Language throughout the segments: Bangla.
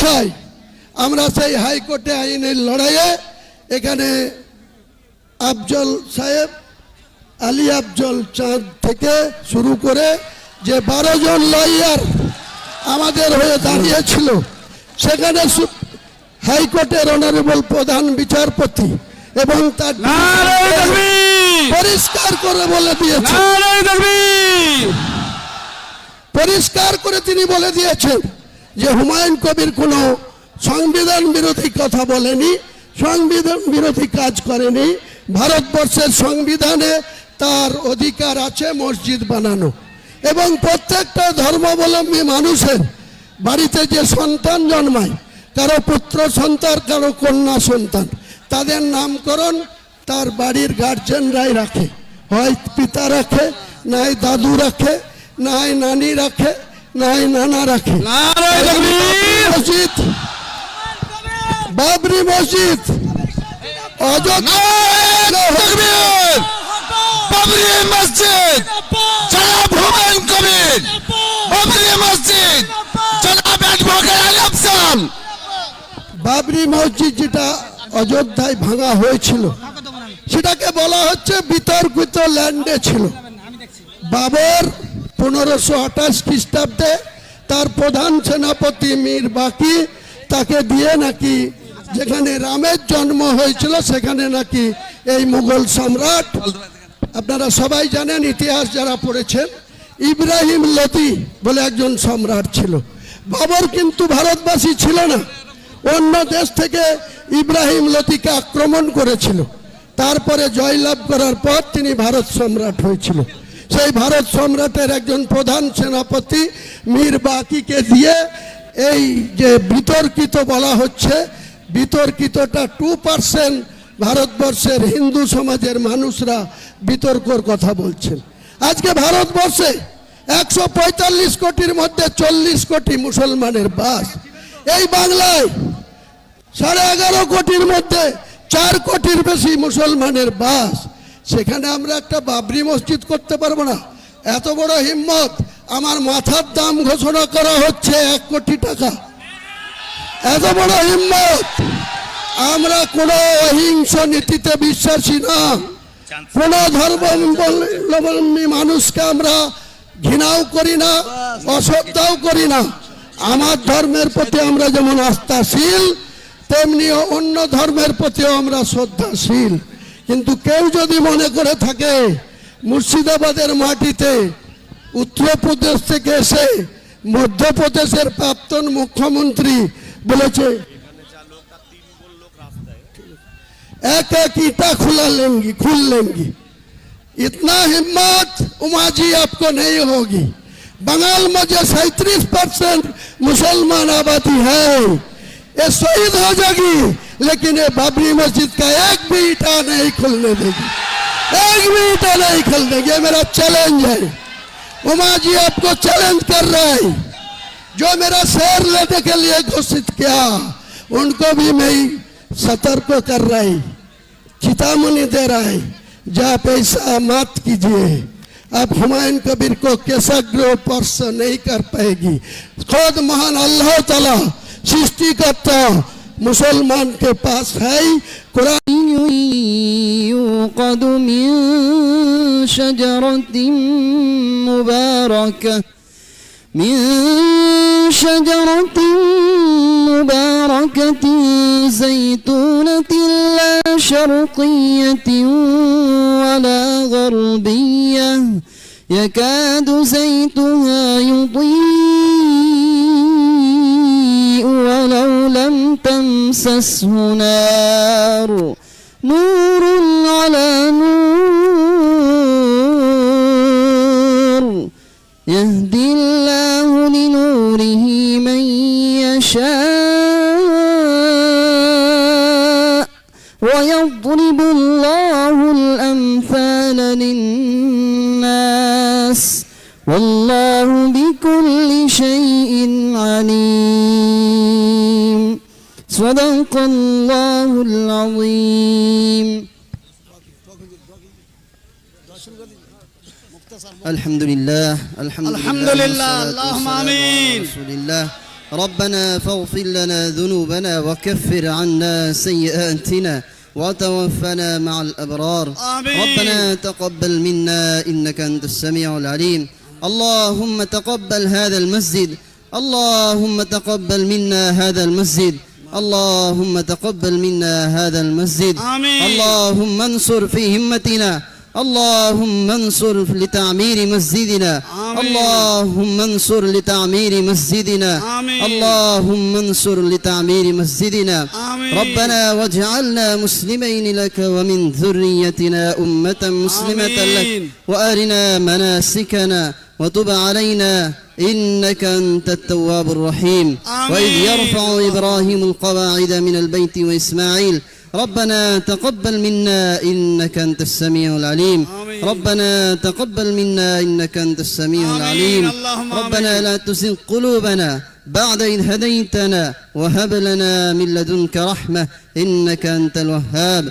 আশায় আমরা সেই হাইকোর্টে আইনের লড়াইয়ে এখানে আফজল সাহেব আলী আফজল চাঁদ থেকে শুরু করে যে বারো জন লয়ার আমাদের হয়ে দাঁড়িয়েছিল সেখানে হাইকোর্টের অনারেবল প্রধান বিচারপতি এবং তার পরিষ্কার করে বলে দিয়েছে। পরিষ্কার করে তিনি বলে দিয়েছেন। যে হুমায়ুন কবির কোনো সংবিধান বিরোধী কথা বলেনি, সংবিধান বিরোধী কাজ করেনি, ভারতবর্ষের সংবিধানে তার অধিকার আছে মসজিদ বানানো। এবং প্রত্যেকটা ধর্মাবলম্বী মানুষের বাড়িতে যে সন্তান জন্মায়, কারও পুত্র সন্তান, কারও কন্যা সন্তান, তাদের নামকরণ তার বাড়ির গার্জেনরাই রাখে। হয় পিতা রাখে নাই দাদু রাখে নাই নানি রাখে নাই নানা রাখে। নারায় তাকবীর মসজিদ। বাবরি মসজিদ। অযোধ্যা বাবরি মসজিদ! জনাব হুমায়ুন কবির! বাবরি মসজিদ! জনাব অ্যাডভোকেট বাবরি মসজিদ যেটা অযোধ্যায় ভাঙা হয়েছিল সেটাকে বলা হচ্ছে বিতর্কিত ল্যান্ডে ছিল। বাবর পনেরোশো আঠাশ খ্রিস্টাব্দে তার প্রধান সেনাপতি মীর বাকি তাকে দিয়ে নাকি যেখানে রামের জন্ম হয়েছিল, সেখানে নাকি এই মুঘল সম্রাট। আপনারা সবাই জানেন ইতিহাস যারা পড়েছেন, ইব্রাহিম লতি বলে একজন সম্রাট ছিল। বাবর কিন্তু ভারতবাসী ছিল না। অন্য দেশ থেকে ইব্রাহিম লতিকে আক্রমণ করেছিল। তারপরে জয়লাভ করার পর তিনি ভারত সম্রাট হয়েছিল। সেই ভারত সম্রাটের একজন প্রধান সেনাপতি মীর বাকিকে দিয়ে এই যে বিতর্কিত বলা হচ্ছে, বিতর্কিতটা টু পার্সেন্ট ভারতবর্ষের হিন্দু সমাজের মানুষরা বিতর্কর কথা বলছেন। আজকে ভারতবর্ষে একশো পঁয়তাল্লিশ কোটির মধ্যে চল্লিশ কোটি মুসলমানের বাস। এই বাংলায় সাড়ে এগারো কোটির মধ্যে চার কোটির বেশি মুসলমানের বাস। সেখানে আমরা একটা বাবরি মসজিদ করতে পারব না। এত বড় হিম্মত, আমার মাথার দাম ঘোষণা করা হচ্ছে এক কোটি টাকা। এত বড় হিম্মত, আমরা কোনো অহিংস নীতিতে বিশ্বাসী না। কোন ধর্মাবলম্বী মানুষকে আমরা ঘৃণাও করি না, অশ্রদ্ধাও করি না। আমার ধর্মের প্রতি আমরা যেমন আস্থাশীল তেমনি অন্য ধর্মের প্রতিও আমরা শ্রদ্ধাশীল। কিন্তু কেউ যদি মনে করে থাকে মুর্শিদাবাদের মাটিতে উত্তরপ্রদেশ থেকে এসে মধ্যপ্রদেশের প্রাক্তন মুখ্যমন্ত্রী বলেছে एक एक ईटा खुला लेंगी खुल लेंगी इतना हिम्मत उमा जी आपको नहीं होगी बंगाल में जो सैतीस परसेंट मुसलमान आबादी है ये शहीद हो जाएगी लेकिन ये बाबरी मस्जिद का एक भी ईटा नहीं खुलने देगी। एक भी ईटा नहीं खुल देगी। मेरा चैलेंज है। उमा जी आपको चैलेंज कर रहा है। जो मेरा शेर लेने के लिए घोषित किया, उनको भी मैं सतर्क कर रहा है। चेतावनी दे रहा है। जब ऐसा मत कीजिए। अब हुमायूं कबीर को केसग्र स्पर्श नहीं कर पाएगी। खुद महान अल्लाह ताला सृष्टिकर्ता मुसलमान के पास है कुरान يوقد من شجرة مباركة من شجرة مباركة زيتونة لا شرقية ولا غربية يكاد زيتها يضيء ولو لم تمسسه نار. نور على نور. يهدي الله لنوره من يشاء. ويضرب الله الأمثال للناس. والله بكل شيء عليم. صدق الله العظيم. الحمد لله الحمد, الحمد لله لله، اللهم آمين. رسول الله. ربنا فاغفر لنا ذنوبنا وكفر عنا سيئاتنا وتوفنا مع الأبرار. آمين. ربنا تقبل منا إنك أنت السميع العليم. اللهم تقبل هذا المسجد اللهم تقبل منا هذا المسجد. اللهم تقبل منا هذا المسجد آمين. اللهم انصر في همتنا اللهم انصر لتعمير مسجدنا آمين. اللهم انصر لتعمير مسجدنا آمين. اللهم انصر لتعمير مسجدنا آمين. ربنا واجعلنا مسلمين لك ومن ذريتنا أمة مسلمة آمين. لك وأرنا مناسكنا وتب علينا إنك أنت التواب الرحيم. وإذ يرفع إبراهيم القواعد من البيت وإسماعيل ربنا تقبل منا إنك أنت السميع العليم آمين. ربنا تقبل منا إنك أنت السميع آمين. العليم ربنا آمين. لا تزغ قلوبنا بعد إذ هديتنا وهب لنا من لدنك رحمة إنك أنت الوهاب.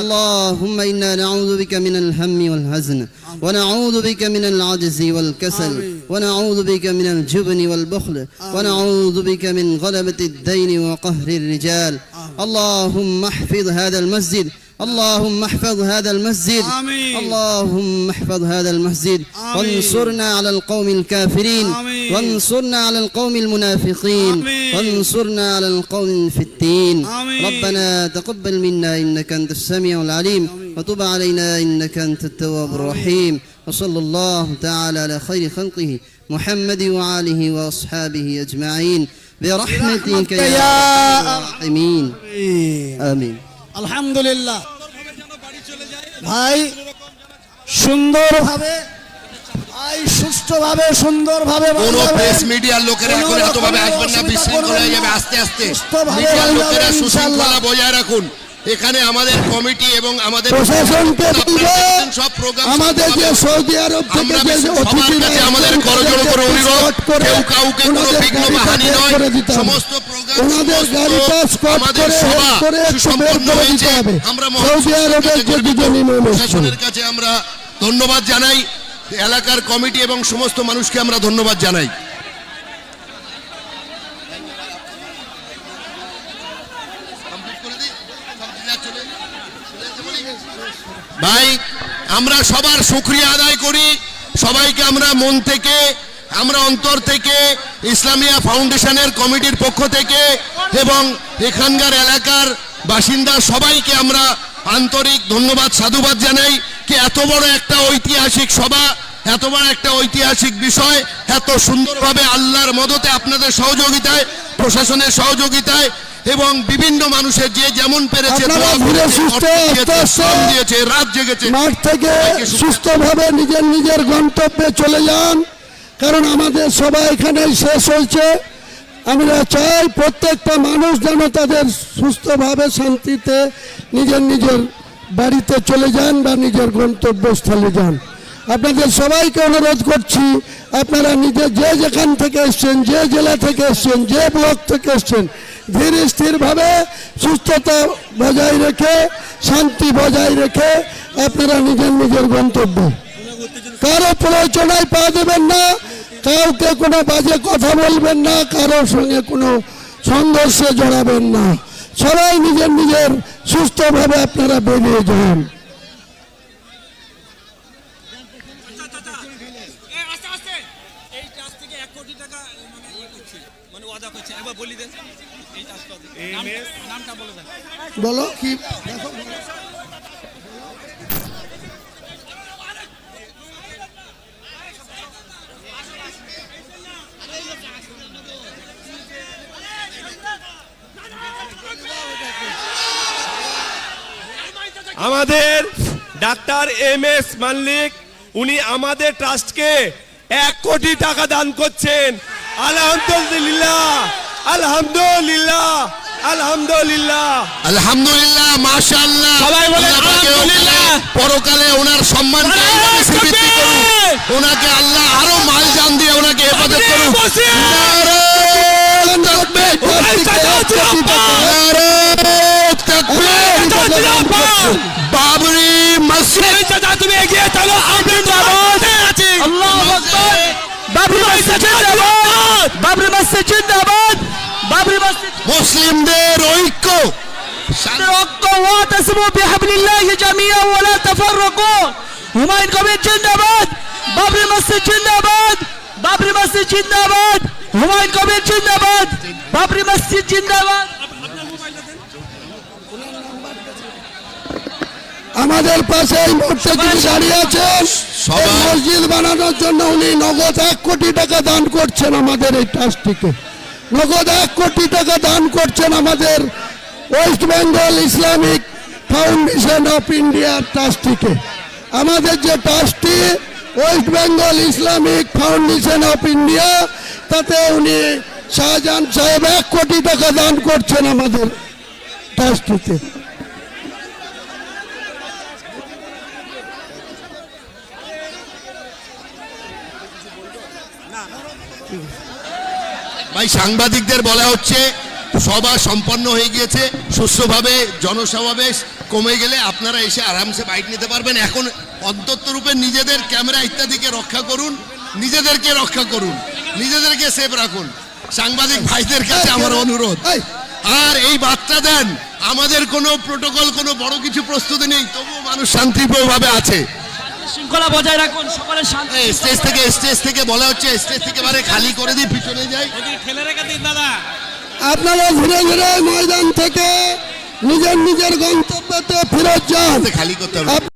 اللهم إنا نعوذ بك من الهم والحزن ونعوذ بك من العجز والكسل آمين. ونعوذ بك من الجبن والبخل ونعوذ بك من غلبة الدين وقهر الرجال اللهم احفظ هذا المسجد اللهم احفظ هذا المسجد آمين. اللهم احفظ هذا المسجد آمين. وانصرنا على القوم الكافرين آمين. وانصرنا على القوم المنافقين آمين. وانصرنا على القوم الفتين آمين. ربنا تقبل منا إنك أنت السميع العليم وتب علينا إنك أنت التواب الرحيم وصلى الله تعالى على خير خلقه محمد وآله وأصحابه أجمعين برحمتك يا يا أرحم الراحمين آمين আলহামদুলিল্লাহ ভাই সুন্দরভাবে ভাই সুষ্ঠুভাবে সুন্দরভাবে কোন বাজাবেন। প্রেস মিডিয়ার লোকেরা এখন কোনো এতভাবে রকমের আসবেন না অসুবিধা বিশৃঙ্খলা করবেন হয়ে যাবে না। আস্তে আস্তে সুস্থভাবে মিডিয়ার বাজাবেন, লোকেরা ইনশাআল্লাহ। সুশৃঙ্খলা বজায় রাখুন এখানে আমাদের কমিটি এবং আমাদের প্রশাসনকে সব প্রোগ্রাম আমাদের যে সৌদি আরব থেকে যে অতিথিরা আমাদের আসছেন, করে অনুরোধ কেউ কাউকে কোনো বিঘ্ন গাড়িটা হানি বের নয়। সমস্ত প্রোগ্রাম ওনাদের গাড়িটা আমাদের করে করে বের করে হয়েছে। দিতে হবে। সৌদি আরবের যে দুজন ইমাম প্রশাসনের কাছে আমরা ধন্যবাদ জানাই। এলাকার কমিটি এবং সমস্ত মানুষকে আমরা ধন্যবাদ জানাই। ভাই, আমরা সবার শুক্রিয়া আদায় করি। সবাইকে আমরা মন থেকে, আমরা অন্তর থেকে, ইসলামিয়া ফাউন্ডেশনের কমিটির পক্ষ থেকে এবং এখানকার এলাকার বাসিন্দা সবাইকে আমরা আন্তরিক ধন্যবাদ, সাধুবাদ জানাই কি এত বড় একটা ঐতিহাসিক সভা, এত বড় একটা ঐতিহাসিক বিষয়, এত সুন্দরভাবে আল্লাহর মদতে আপনাদের সহযোগিতায়, প্রশাসনের সহযোগিতায় এবং বিভিন্ন মানুষের যে যেমন পেরেছে দিয়েছে, রাত জেগেছে। মাঠ থেকে। সুস্থভাবে নিজের নিজের গন্তব্যে চলে যান কারণ আমাদের সবাই এখানে শেষ হয়েছে। আমরা চাই প্রত্যেকটা মানুষ যেন তাদের সুস্থভাবে শান্তিতে নিজের নিজের বাড়িতে চলে যান বা নিজের গন্তব্যস্থলে যান। আপনাদের সবাইকে অনুরোধ করছি আপনারা নিজে যে যেখান থেকে এসছেন যে জেলা থেকে এসছেন যে ব্লক থেকে এসছেন ধীর স্থিরভাবে সুস্থতা বজায় রেখে, শান্তি বজায় রেখে আপনারা নিজের নিজের গন্তব্য। কারও প্ররোচনায় পা দেবেন না, কাউকে কোনো বাজে কথা বলবেন না, কারোর সঙ্গে কোনো সংঘর্ষে জড়াবেন না। সবাই নিজের নিজের সুস্থভাবে আপনারা বেরিয়ে যান। মানে ইয়ে মানে বলি দেন। বলে, কি? আমাদের ডাক্তার এম এস মাল্লিক, উনি আমাদের ট্রাস্টকে এক কোটি টাকা দান করছেন। আলহামদুলিল্লাহ আলহামদুলিল্লাহ। আলহামদুলিল্লাহ। আলহামদুলিল্লাহ মাশাআল্লাহ। সবাই বলে আল্লাহ আলহামদুলিল্লাহ। পরকালে ওনার সম্মান ওনাকে আল্লাহ আরও মাল জান দিয়ে ওনাকে হেফাজত করুন! বাবরি মসজিদ। তুমি এগিয়ে চলো। আমি আল্লাহু বাবরি মসজিদ। জিন্দাবাদ। বাবরি মসজিদ জিন্দাবাদ। আলিমদের ঐক্য। ঐক্য ওয়াতাসিমু বিহাবলিল্লাহি জামিআন ওয়া লা তাফাররাকু। হুমায়ুন কবির জিন্দাবাদ বাবরি মসজিদ জিন্দাবাদ বাবরি মসজিদ জিন্দাবাদ হুমায়ুন কবির জিন্দাবাদ বাবরি মসজিদ জিন্দাবাদ। আমাদের পাশে এই মুহূর্তে যিনি দাঁড়িয়ে আছেন সবাই- মসজিদ বানানোর জন্য উনি নগদ এক কোটি টাকা দান করছেন আমাদের এই ট্রাস্টটিকে নগদ এক কোটি টাকা দান করছেন আমাদের West Bengal Islamic Foundation of ইন্ডিয়ার ট্রাস্টিকে। আমাদের যে trustee West Bengal Islamic Foundation of India, তাতে উনি শাহজাহান সাহেব এক কোটি টাকা দান করছেন আমাদের ট্রাস্টিতে। ভাই সাংবাদিকদের বলা হচ্ছে সভা সম্পন্ন হয়ে গিয়েছে সুস্থভাবে জনসমাবেশ কমে গেলে আপনারা এসে আরামসে বাইক নিতে পারবেন। এখন অন্তত রূপে নিজেদের ক্যামেরা ইত্যাদিকে রক্ষা করুন নিজেদেরকে রক্ষা করুন নিজেদেরকে সেফ রাখুন। সাংবাদিক ভাইদের কাছে আমার অনুরোধ। আর এই বার্তা দেন আমাদের কোনো প্রোটোকল কোনো বড় কিছু প্রস্তুতি নেই তবুও মানুষ শান্তিপ্রিয়ভাবে আছে। শৃঙ্খলা বজায় রাখুন সকলে শান্তি স্টেজ থেকে স্টেজ থেকে বলা হচ্ছে স্টেজ থেকে বারে খালি করে দিই পিছনে যাই। ঠেলে রেখে দিন দাদা। আপনারা ধীরে ধীরে ময়দান থেকে নিজের নিজের গন্তব্যতে ফেরত যান। খালি করতে হবে।